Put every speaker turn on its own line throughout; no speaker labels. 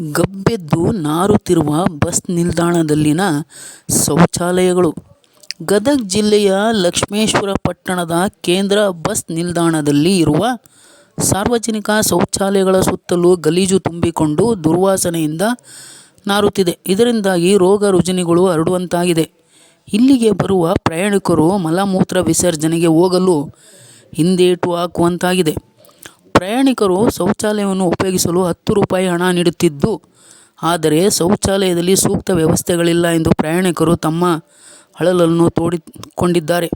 ಗಬ್ಬೆದ್ದು ನಾರುತ್ತಿರುವ bus ನಿಲ್ದಾಣದಲ್ಲಿನ ಶೌಚಾಲಯಗಳು. ಗದಗ ಜಿಲ್ಲೆಯ ಲಕ್ಷ್ಮೇಶ್ವರ ಪಟ್ಟಣದ ಕೇಂದ್ರ ಬಸ್ ನಿಲ್ದಾಣದಲ್ಲಿ ಇರುವ ಸಾರ್ವಜನಿಕ ಶೌಚಾಲಯಗಳ ಸುತ್ತಲೂ ಗಲೀಜು ತುಂಬಿಕೊಂಡು ದುರ್ವಾಸನೆಯಿಂದ ನಾರುತ್ತಿದೆ. ಇದರಿಂದಾಗಿ ರೋಗ ರುಜಿನಗಳು ಹರಡುವಂತಾಗಿದೆ. ಇಲ್ಲಿಗೆ ಬರುವ ಪ್ರಯಾಣಿಕರು ಮಲಮೂತ್ರ ವಿಸರ್ಜನೆಗೆ ಹೋಗಲು ಹಿಂದೇಟು ಹಾಕುವಂತಾಗಿದೆ. ಪ್ರಯಾಣಿಕರು ಶೌಚಾಲಯವನ್ನು ಉಪಯೋಗಿಸಲು ಹತ್ತು ರೂಪಾಯಿ ಹಣ ನೀಡುತ್ತಿದ್ದು, ಆದರೆ ಶೌಚಾಲಯದಲ್ಲಿ ಸೂಕ್ತ ವ್ಯವಸ್ಥೆಗಳಿಲ್ಲ ಎಂದು ಪ್ರಯಾಣಿಕರು ತಮ್ಮ ಅಳಲನ್ನು ತೋಡಿಕೊಂಡಿದ್ದಾರೆ.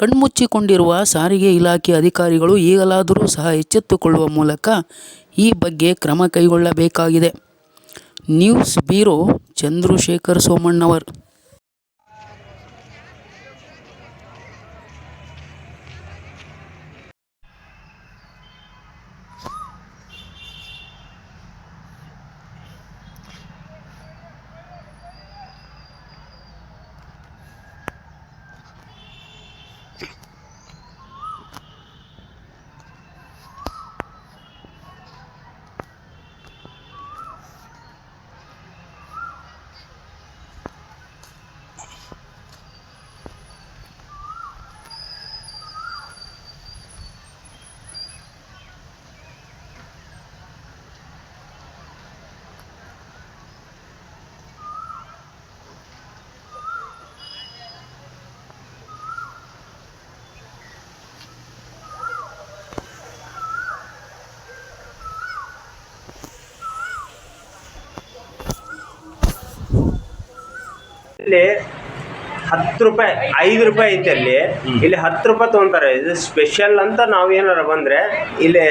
ಕಣ್ಮುಚ್ಚಿಕೊಂಡಿರುವ ಸಾರಿಗೆ ಇಲಾಖೆ ಅಧಿಕಾರಿಗಳು ಈಗಲಾದರೂ ಸಹ ಎಚ್ಚೆತ್ತುಕೊಳ್ಳುವ ಮೂಲಕ ಈ ಬಗ್ಗೆ ಕ್ರಮ ಕೈಗೊಳ್ಳಬೇಕಾಗಿದೆ. ನ್ಯೂಸ್ ಬ್ಯೂರೋ ಚಂದ್ರಶೇಖರ್ ಸೋಮಣ್ಣವರ್
ಇಲ್ಲಿ ಹತ್ತು ರೂಪಾಯಿ ಐದು ರೂಪಾಯಿ ಐತೆ ಅಲ್ಲಿ. ಇಲ್ಲಿ ಹತ್ತು ರೂಪಾಯಿ ತೊಗೊಂತಾರೆ. ಇದು ಸ್ಪೆಷಲ್ ಅಂತ ನಾವು ಏನಾರ ಬಂದ್ರೆ ಇಲ್ಲಿ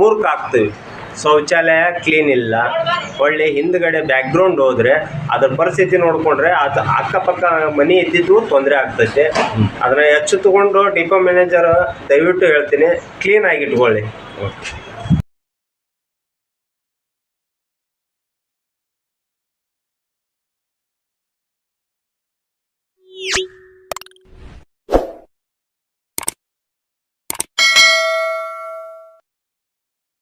ಮೂರ್ಖ ಆಗ್ತೀವಿ ಶೌಚಾಲಯ ಕ್ಲೀನ್ ಇಲ್ಲ. ಒಳ್ಳೆ ಹಿಂದ್ಗಡೆ ಬ್ಯಾಕ್ಗ್ರೌಂಡ್ ಹೋದ್ರೆ ಅದ್ರ ಪರಿಸ್ಥಿತಿ ನೋಡ್ಕೊಂಡ್ರೆ ಅದು ಅಕ್ಕಪಕ್ಕ ಮನೆ ಇದ್ದಿದ್ದು ತೊಂದರೆ ಆಗ್ತೈತೆ. ಅದನ್ನ ಹೆಚ್ಚು ತಗೊಂಡು ಡಿಪೋ ಮ್ಯಾನೇಜರ್ ದಯವಿಟ್ಟು ಹೇಳ್ತೀನಿ ಕ್ಲೀನ್ ಆಗಿ ಇಟ್ಕೊಳ್ಳಿ.